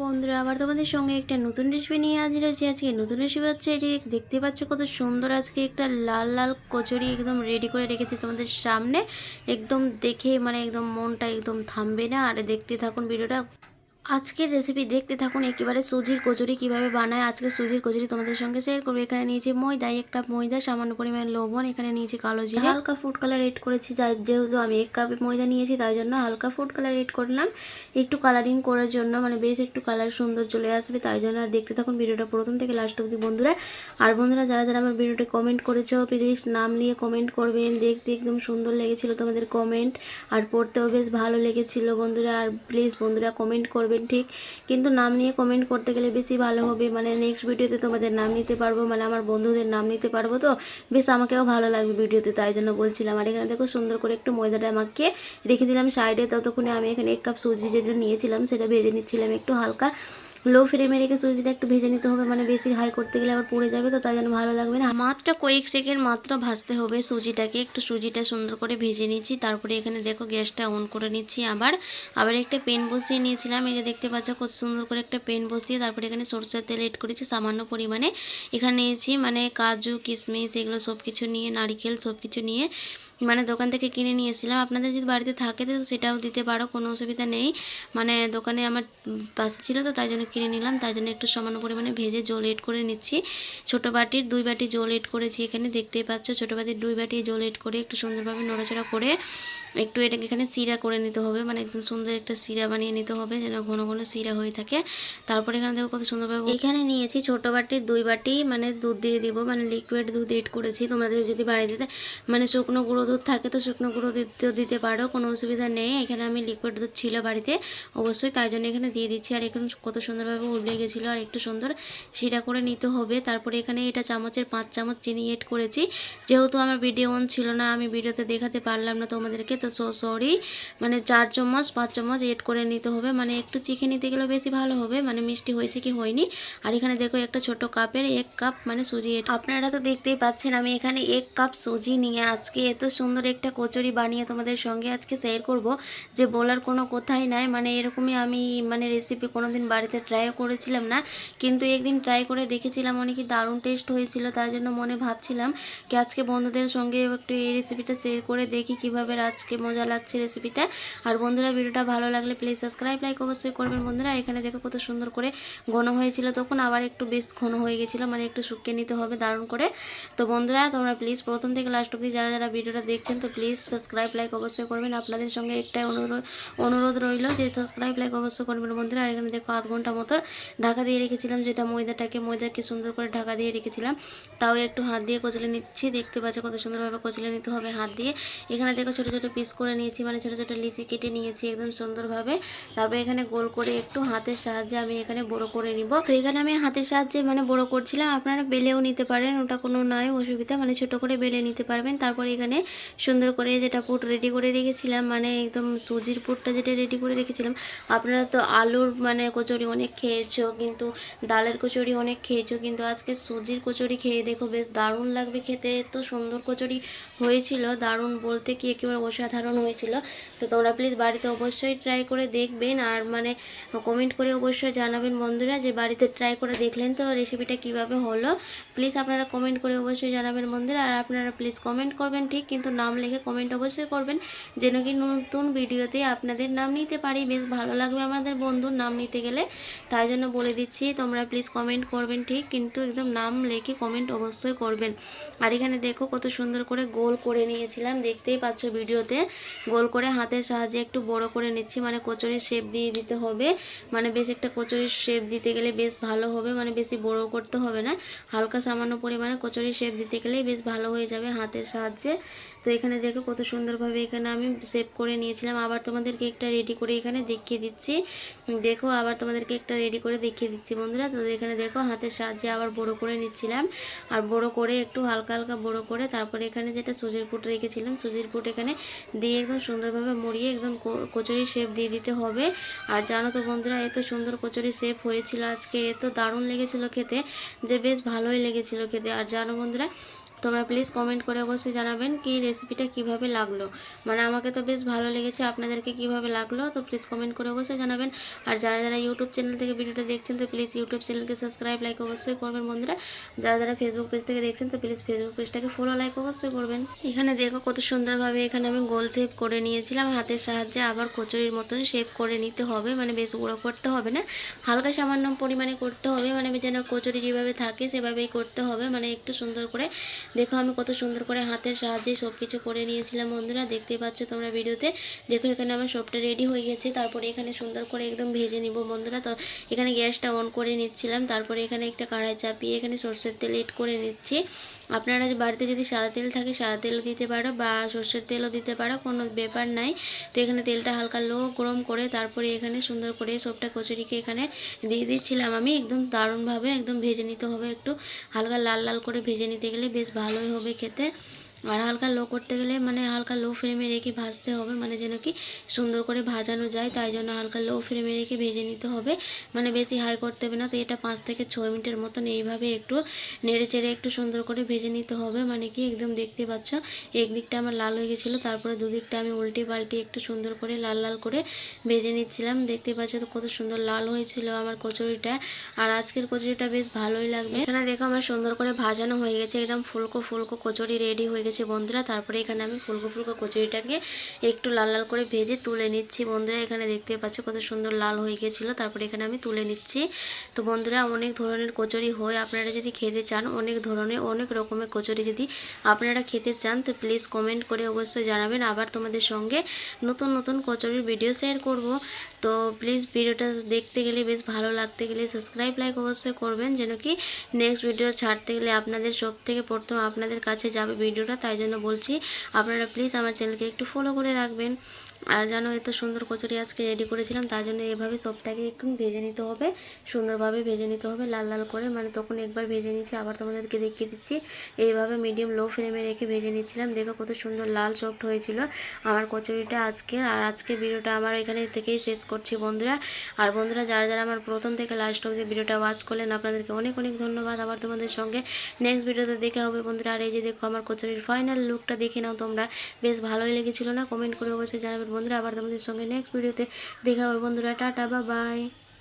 বন্ধুরা, আবার তোমাদের সঙ্গে একটা নতুন রেসিপি নিয়ে হাজির হয়েছি। আজকে নতুন রেসিপি হচ্ছে এই দেখতে পাচ্ছ কত সুন্দর আজকে একটা লাল লাল কচুরি একদম রেডি করে রেখেছি তোমাদের সামনে। একদম দেখে মানে একদম মনটা একদম থামবে না। আর দেখতে থাকুন ভিডিওটা। আজকের রেসিপি দেখতে থাকুন, একেবারে সুজির কচুরি কীভাবে বানায়। আজকে সুজির কচুরি তোমাদের সঙ্গে শেয়ার করব। এখানে নিয়েছি ময়দা এক কাপ ময়দা, সামান্য পরিমাণ লবণ, এখানে নিয়েছি কালো জিরে। হালকা ফুড কালার এড করেছি, যার যেহেতু আমি এক কাপ ময়দা নিয়েছি, তাই জন্য হালকা ফুড কালার এড করলাম। একটু কালারিং করার জন্য মানে বেশ একটু কালার সুন্দর চলে আসবে, তাই জন্য আর দেখতে থাকুন ভিডিওটা প্রথম থেকে লাস্ট অবধি, বন্ধুরা। আর বন্ধুরা, যারা যারা আমার ভিডিওটা কমেন্ট করেছ প্লিজ নাম নিয়ে কমেন্ট করবেন। দেখতে একদম সুন্দর লেগেছিল তোমাদের কমেন্ট আর পড়তেও বেশ ভালো লেগেছিল, বন্ধুরা। আর প্লিজ বন্ধুরা কমেন্ট করবেন ঠিক? কিন্তু নাম নিয়ে কমেন্ট করতে গেলে বেশি ভালো হবে। মানে নেক্সট ভিডিওতে তোমাদের নাম নিতে পারব মানে আমার বন্ধুদের নাম নিতে পারব। তো বেশ আমাকেও ভালো লাগবে ভিডিওতে তাই জন্য বলছিলাম। আর এখানে দেখো সুন্দর করে একটু ময়দাটা আমাকে রেখে দিলাম। সাইডে ততক্ষণে আমি এখানে এক কাপ সুজি যেটা নিয়েছিলাম, সেটা ভেজে নিচ্ছিলাম একটু হালকা। লো ফ্লেমে রেখে সুজিটা একটু ভেজে নিতে হবে মানে বেশি হাই করতে গেলে আবার পুড়ে যাবে তো, তাই জন্য ভালো লাগবে না। মাত্র কয়েক সেকেন্ড মাত্র ভাজতে হবে সুজিটাকে, একটু সুজিটা সুন্দর করে ভেজে নিচ্ছি, তারপরে এখানে দেখো গ্যাসটা অন করে নিচ্ছি আবার। আবার একটা পেন বসিয়ে নিয়েছিলাম, এই যে দেখতে পাচ্ছ কত সুন্দর করে একটা পেন বসিয়ে, তারপরে এখানে সরষের তেল এড করেছি, সামান্য পরিমাণে। এখানে নিয়েছি মানে কাজু কিশমিশ এগুলো সব কিছু নিয়ে, নারিকেল সব কিছু নিয়ে মানে দোকান থেকে কিনে নিয়েছিলাম আপনাদের যদি বাড়িতে থাকে তো সেটাও দিতে পারো, কোনো অসুবিধা নেই। মানে দোকানে আমার পাশে ছিল তো তাই জন্য কিনে নিলাম। তাই জন্য একটু সামান্য পরিমাণে ভেজে জল এড করে নিচ্ছি। ছোটো বাটির দুই বাটি জল এড করেছি এখানে, দেখতেই পাচ্ছ। ছোটো বাটির দুই বাটি জল এড করে একটু সুন্দরভাবে নড়াচড়া করে একটু এটাকে এখানে সিরা করে নিতে হবে। মানে একদম সুন্দর একটা সিরা বানিয়ে নিতে হবে যেন ঘন ঘন সিরা হয়ে থাকে। তারপরে এখানে দেখো কত সুন্দরভাবে এখানে নিয়েছি ছোটো বাটির দুই বাটি মানে দুধ দিয়ে দিব। মানে লিকুইড দুধ এড করেছি। তোমাদের যদি বাড়িতে মানে শুকনো গুঁড়ো দুধ থাকে তো শুকনো গুঁড়ো দিতে দিতে পারো, কোনো অসুবিধা নেই। এখানে আমি লিকুইড দুধ ছিল বাড়িতে, অবশ্যই তাই জন্য এখানে দিয়ে দিচ্ছি। আর এখন কত সুন্দরভাবে উবলে গেছিল, আর একটু সুন্দর সিরা করে নিতে হবে। তারপরে এখানে এটা চামচের পাঁচ চামচ চিনি এড করেছি। যেহেতু আমার ভিডিও অন ছিল না, আমি ভিডিওতে দেখাতে পারলাম না তোমাদেরকে, তো সো সরি মানে চার চামচ, পাঁচ চামচ এড করে নিতে হবে। মানে একটু চিখে নিতে গেলে বেশি ভালো হবে মানে মিষ্টি হয়েছে কি হয়নি। আর এখানে দেখো একটা ছোট কাপের এক কাপ মানে সুজি এড আপনারা তো দেখতেই পাচ্ছেন, আমি এখানে এক কাপ সুজি নিয়ে আজকে এত সুন্দর একটা কচুরি বানিয়ে তোমাদের সঙ্গে আজকে শেয়ার করব। যে বলার কোনো কথাই নাই মানে এরকমই আমি মানে রেসিপি কোনো দিন বাড়িতে ট্রাইও করেছিলাম না। কিন্তু একদিন ট্রাই করে দেখেছিলাম অনেকই দারুণ টেস্ট হয়েছিল তার জন্য মনে ভাবছিলাম কি আজকে বন্ধুদের সঙ্গে একটু এই রেসিপিটা শেয়ার করে দেখি কীভাবে আজকে মজা লাগছে রেসিপিটা আর বন্ধুরা ভিডিওটা ভালো লাগলে প্লিজ সাবস্ক্রাইব লাইক অবশ্যই করবেন বন্ধুরা। এখানে দেখো কত সুন্দর করে ঘন হয়েছিল, তখন আবার একটু বেশ ঘন হয়ে গেছিল মানে একটু শুকিয়ে নিতে হবে দারুণ করে। তো বন্ধুরা, তোমরা প্লিজ প্রথম থেকে লাস্ট অব্দি যারা যারা ভিডিওটা দেখছেন, তো প্লিজ সাবস্ক্রাইব লাইক অবশ্যই করবেন। আপনাদের সঙ্গে একটাই অনুরোধ অনুরোধ রইল যে সাবস্ক্রাইব লাইক অবশ্যই করবেন বন্ধুরা। আর এখানে দেখো আধ ঘণ্টা মতো ঢাকা দিয়ে রেখেছিলাম যেটা ময়দাটাকে, ময়দাকে সুন্দর করে ঢাকা দিয়ে রেখেছিলাম। তাও একটু হাত দিয়ে কচলে নিচ্ছি, দেখতে পাচ্ছ কত সুন্দরভাবে কচলে নিতে হবে হাত দিয়ে। এখানে দেখো ছোটো ছোটো পিস করে নিয়েছি মানে ছোটো ছোটো লিচি কেটে নিয়েছি একদম সুন্দরভাবে। তারপরে এখানে গোল করে একটু হাতের সাহায্যে আমি এখানে বড় করে নিব। তো এখানে আমি হাতের সাহায্যে মানে বড় করছিলাম, আপনারা বেলেও নিতে পারেন, ওটা কোনো নয়, অসুবিধা। মানে ছোট করে বেলে নিতে পারবেন। তারপরে এখানে সুন্দর করে যেটা পুট রেডি করে রেখেছিলাম মানে একদম সুজির পুটটা যেটা রেডি করে রেখেছিলাম। আপনারা তো আলুর মানে কচুরি অনেক খেয়েছো, কিন্তু ডালের কচুরি অনেক খেয়েছো, কিন্তু আজকে সুজির কচুরি খেয়ে দেখো বেশ দারুণ লাগবে খেতে। তো সুন্দর কচুরি হয়েছিল, দারুণ বলতে কি একেবারে অসাধারণ হয়েছিল। তো তোমরা প্লিজ বাড়িতে অবশ্যই ট্রাই করে দেখবেন, আর মানে কমেন্ট করে অবশ্যই জানাবেন বন্ধুরা যে বাড়িতে ট্রাই করে দেখলেন তো রেসিপিটা কীভাবে হলো। প্লিজ আপনারা কমেন্ট করে অবশ্যই জানাবেন বন্ধুরা, আর আপনারা প্লিজ কমেন্ট করবেন ঠিক, কিন্তু নাম লিখে কমেন্ট অবশ্যই করবেন, যেন কি নতুন ভিডিওতে আপনাদের নাম নিতে পারি। বেশ ভালো লাগবে আমাদের বন্ধুর নাম নিতে গেলে। তাই জন্য বলে দিচ্ছি, তোমরা প্লিজ কমেন্ট করবেন ঠিক, কিন্তু একদম নাম লিখে কমেন্ট অবশ্যই করবেন। আর এখানে দেখো কত সুন্দর করে গোল করে নিয়েছিলাম, দেখতেই পাচ্ছ ভিডিওতে গোল করে হাতের সাহায্যে একটু বড় করে নিচ্ছি মানে কচুরির শেপ দিয়ে দিতে হবে। মানে বেশ একটা কচুরির শেপ দিতে গেলে বেশ ভালো হবে মানে বেশি বড় করতে হবে না। হালকা সামান্য পরিমাণে কচুরির শেপ দিতে গেলেই বেশ ভালো হয়ে যাবে হাতের সাহায্যে। তো এখানে দেখো কত সুন্দরভাবে এখানে আমি শেপ করে নিয়েছিলাম। আবার তোমাদের কেকটা রেডি করে এখানে দেখিয়ে দিচ্ছি। দেখো আবার তোমাদের কেকটা রেডি করে দেখিয়ে দিচ্ছি বন্ধুরা। তো এখানে দেখো হাতের সাহায্যে আবার বড় করে নিচ্ছিলাম। আর বড় করে একটু হালকা হালকা বড় করে তারপরে এখানে যেটা সুজির পুট রেখেছিলাম, সুজির পুট এখানে দিয়ে একদম সুন্দরভাবে মুড়িয়ে একদম কচুরি শেপ দিয়ে দিতে হবে। আর জানো তো বন্ধুরা, এত সুন্দর কচুরি শেপ হয়েছিল আজকে। এত দারুণ লেগেছিল খেতে যে বেশ ভালোই লেগেছিল খেতে। আর জানো বন্ধুরা তোমরা প্লিজ কমেন্ট করে অবশ্যই জানাবেন কি রেসিপিটা কীভাবে লাগল। মানে আমাকে তো বেশ ভালো লেগেছে আপনাদেরকে কীভাবে লাগল, তো প্লিজ কমেন্ট করে অবশ্যই জানাবেন। আর যারা যারা ইউটিউব চ্যানেল থেকে ভিডিওটা দেখছেন, তো প্লিজ ইউটিউব চ্যানেলকে সাবস্ক্রাইব লাইক অবশ্যই করবেন বন্ধুরা। যারা যারা ফেসবুক পেজ থেকে দেখছেন, তো প্লিজ ফেসবুক পেজটাকে ফলো লাইক অবশ্যই করবেন। এখানে দেখো কত সুন্দরভাবে এখানে আমি গোল শেপ করে নিয়েছিলাম। হাতের সাহায্যে আবার কচুরির মতন শেপ করে নিতে হবে। মানে বেশ গুঁড়ো করতে হবে না, হালকা সামান্য পরিমাণে করতে হবে। মানে যেন কচুরি যেভাবে থাকে, সেভাবেই করতে হবে। মানে একটু সুন্দর করে দেখো আমি কত সুন্দর করে হাতের সাহায্যে সব কিছু করে নিয়েছিলাম বন্ধুরা, দেখতে পাচ্ছ তোমরা ভিডিওতে। দেখো এখানে আমার সবটা রেডি হয়ে গেছে, তারপরে এখানে সুন্দর করে একদম ভেজে নিব বন্ধুরা। তো এখানে গ্যাসটা অন করে নিচ্ছিলাম, তারপরে এখানে একটা কড়াই চাপিয়ে এখানে সর্ষের তেল এড করে নিচ্ছি। আপনারা বাড়িতে যদি সাদা তেল থাকে, সাদা তেলও দিতে পারো বা সর্ষের তেলও দিতে পারো, কোনো ব্যাপার নাই। তো এখানে তেলটা হালকা লো গরম করে তারপরে এখানে সুন্দর করে সবটা কচুরিকে এখানে দিয়ে দিচ্ছিলাম আমি। একদম দারুণভাবে একদম ভেজে নিতে হবে একটু। হালকা লাল লাল করে ভেজে নিতে গেলে বেশ ভালোই হবে খেতে। আর হালকা লো করতে গেলে মানে হালকা লো ফ্লেমে রেখে ভাজতে হবে মানে যেন কি সুন্দর করে ভাজানো যায়, তাই জন্য হালকা লো ফ্লেমে রেখে ভেজে নিতে হবে। মানে বেশি হাই করতে হবে না, তো এটা পাঁচ থেকে ছয় মিনিটের মতন এইভাবে একটু নেড়ে চেড়ে একটু সুন্দর করে ভেজে নিতে হবে। মানে কি একদম দেখতে পাচ্ছ, একদিকটা আমার লাল হয়ে গেছিল, তারপরে দুদিকটা আমি উল্টে পাল্টে একটু সুন্দর করে লাল লাল করে ভেজে নিচ্ছিলাম। দেখতে পাচ্ছ তো কত সুন্দর লাল হয়েছিল আমার কচুরিটা, আর আজকের কচুরিটা বেশ ভালোই লাগবে। এখানে দেখো আমার সুন্দর করে ভাজানো হয়ে গেছে, একদম ফুলকো ফুলকো কচুরি রেডি হয়ে গেছে বন্ধুরা। তারপরে এখানে আমি ফুলকো ফুলকো কচুরিটাকে একটু লাল লাল করে ভেজে তুলে নিচ্ছি। বন্ধুরা, এখানে দেখতে পাচ্ছ কত সুন্দর লাল হয়ে গেছিল। তারপরে এখানে আমি তুলে নিচ্ছি। তো বন্ধুরা, অনেক ধরনের কচুরি হয়। আপনারা যদি খেতে চান, অনেক ধরনের, অনেক রকমের কচুরি যদি আপনারা খেতে চান, তো প্লিজ কমেন্ট করে অবশ্যই জানাবেন। আবার তোমাদের সঙ্গে নতুন নতুন কচুরির ভিডিও শেয়ার করব। তো প্লিজ ভিডিওটা দেখতে গেলে, বেশ ভালো লাগতে গেলে সাবস্ক্রাইব লাইক অবশ্যই করবেন, যেন কি নেক্সট ভিডিও ছাড়তে গেলে আপনাদের সব থেকে প্রথম আপনাদের কাছে যাবে ভিডিওটা, তাই জন্য বলছি, আপনারা প্লিজ আমার চ্যানেলকে একটু ফলো করে রাখবেন। আর জানো, এত সুন্দর কচুরি আজকে রেডি করেছিলাম, তার জন্য এভাবে সবটাকে একটু ভেজে নিতে হবে, সুন্দরভাবে ভেজে নিতে হবে, লাল লাল করে। মানে তখন একবার ভেজে নিচ্ছি আবার তোমাদেরকে দেখিয়ে দিচ্ছি। এইভাবে মিডিয়াম লো ফ্লেমে রেখে ভেজে নিচ্ছিলাম। দেখো কত সুন্দর লাল সফট হয়েছিল আমার কচুরিটা আজকে। আর আজকে ভিডিওটা আমার এখানে থেকেই শেষ করছি বন্ধুরা। আর বন্ধুরা, যারা যারা আমার প্রথম থেকে লাস্ট অবধি ভিডিওটা ওয়াচ করলেন, আপনাদেরকে অনেক অনেক ধন্যবাদ আবার তোমাদের সঙ্গে। নেক্সট ভিডিওতে দেখা হবে বন্ধুরা। আর এই যে দেখো আমার কচুরির ফাইনাল লুকটা দেখে নাও তোমরা। বেশ ভালোই লেগেছিলো না? কমেন্ট করে অবশ্যই জানাবেন বন্ধুরা আবার তোমাদের সঙ্গে নেক্সট ভিডিওতে দেখা হবে। বন্ধুরা টাটা বা বাই